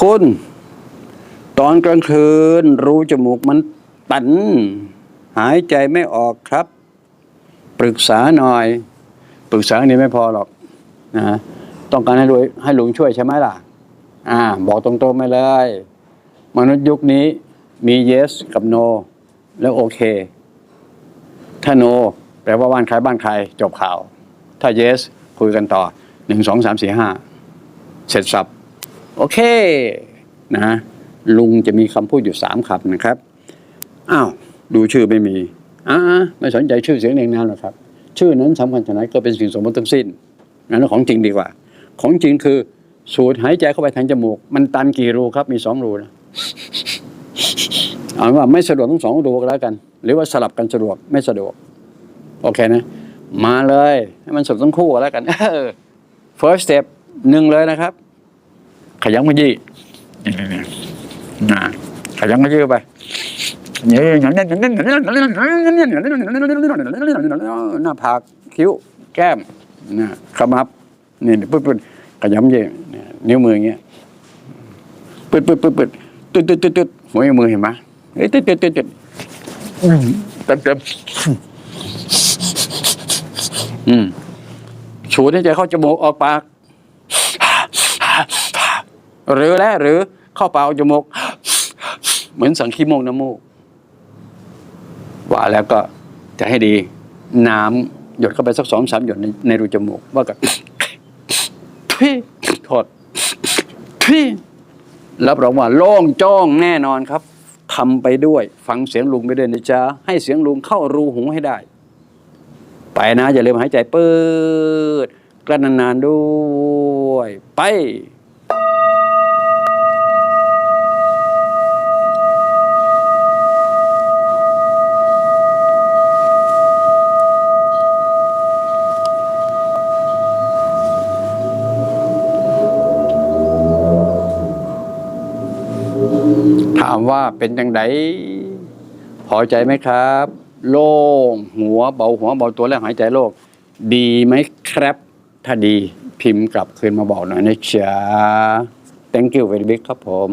คุณตอนกลางคืน รูจมูกมันตัน หายใจไม่ออกครับ ปรึกษาหน่อย ปรึกษาอันนี้ไม่พอหรอกนะต้องการให้ลุงให้ลุงช่วยใช่ไหมล่ะ อ่า บอกตรงๆไปเลย มนุษย์ยุคนี้มี yes กับ no แล้วโอเค ถ้า no แปลว่าบ้านใครบ้านใคร จบข่าว ถ้า yes คุยกันต่อหนึ่งสองสามสี่ห้าเสร็จสับ โอเคนะลุงจะมีคำพูดอยู่สามคำนะครับอ้าวดูชื่อไม่มีอ่าไม่สนใจชื่อเสียงเรียงนามหรอกครับ ชื่อนั้นสำคัญขนาดก็เป็นสิ่งสมมติทั้งสิ้นงั้นของจริงดีกว่า ของจริงคือสูดหายใจเข้าไปทางจมูก มันตันกี่รูครับมีสองรูนะเอาว่าไม่สะดวกทั้งสองรูก็แล้วกัน หรือว่าสลับกันสะดวกไม่สะดวก โอเคนะ มาเลย ให้มันสดทั้งคู่แล้วกันเออ first step หนึ่งเลยนะครับ ขยันขยี้นะขยันขยี้ไปนี่น้าผากคิ้วแก้มนะขมับนี่ปึ๊ดปึ๊ดขยำเย่เนี่ยนิ้วมืออย่างเงี้ยปึ๊ดปึ๊ดปึ๊ดปึ๊ดตึ๊ดตึ๊ดตึ๊ดตึ๊ดหัวมือเห็นไหมเฮ้ยตึ๊ดตึ๊ดตึ๊ดตึ๊ดเต็มเต็มอืมสูดให้ใจเข้าจมูกออกปาก หรือและหรือเข้าปากออกจมูกเหมือนสังคีโมกน้ำมูกว่าแล้วก็จะให้ดี น้ำหยดเข้าไปสักสองสามหยดในในรูจมูก ว่ากับพี่โทษพี่รับรองว่าโล่งจ้องแน่นอนครับทำไปด้วย ฟังเสียงลุงไปด้วยนะจ๊ะให้เสียงลุงเข้ารูหูให้ได้ ไปนะ อย่าลืมหายใจเปิดกลั้นนานๆด้วย ไปามว่าเป็นยังไงพอใจไหมครับ โล่งหัวเบาหัวเบาตัวแล้วหายใจโล่งดีไหมครับ ถ้าดีพิมพ์กลับคืนมาบอกหน่อยนะจ๊ะ thank you very big ครับผม